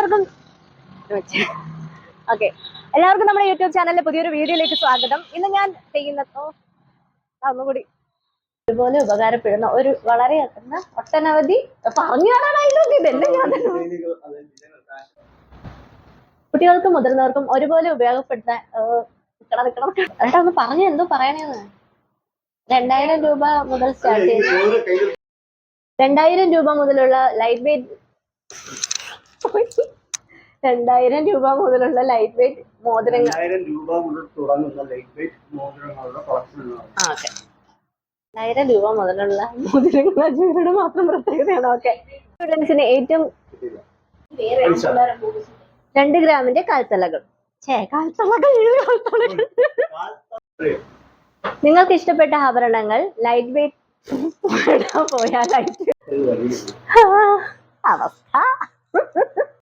എല്ലാവർക്കും ഓക്കെ എല്ലാവർക്കും നമ്മുടെ യൂട്യൂബ് ചാനലിലെ പുതിയൊരു വീഡിയോയിലേക്ക് സ്വാഗതം. ഇന്ന് ഞാൻ ചെയ്യുന്ന ഒന്നുകൂടി. ഇതുപോലെ ഉപകാരപ്പെടുന്ന ഒരു വളരെ ഒട്ടനവധി പറഞ്ഞു കാണാനായിട്ടുണ്ട് ഇതെല്ലാം ഞാൻ കുട്ടികൾക്കും മുതിർന്നവർക്കും ഒരുപോലെ ഉപയോഗപ്പെടുന്ന. ഏട്ടാ ഒന്ന് പറഞ്ഞു എന്തോ പറയണേന്ന്. രണ്ടായിരം രൂപ മുതൽ സ്റ്റാർട്ട് ചെയ്ത് രണ്ടായിരം രൂപ മുതലുള്ള ലൈറ്റ് വെയിറ്റ് രണ്ടായിരം രൂപ മുതലുള്ള ലൈറ്റ് വെയിറ്റ് മോതിരങ്ങൾ. രണ്ടായിരം രൂപ മുതൽ തുടങ്ങുന്ന ലൈറ്റ് വെയിറ്റ് മോതിരങ്ങളുടെ കളക്ഷൻ ഓക്കെ രണ്ടായിരം രൂപ മുതലുള്ള മോതിരങ്ങൾ അജ്മീറുടെ മാത്രം പ്രത്യേകതയാണ്? ഓക്കെ സ്റ്റുഡൻസിന് ഏറ്റവും രണ്ട് ഗ്രാമിന്റെ കാൽത്തലകൾ ഛേ കാൽത്തളകൾ ഏത് കാൽത്തളകൾ? നിങ്ങൾക്ക് ഇഷ്ടപ്പെട്ട ആഭരണങ്ങൾ ലൈറ്റ് വെയിറ്റ് പോയാൽ അവസ്ഥ.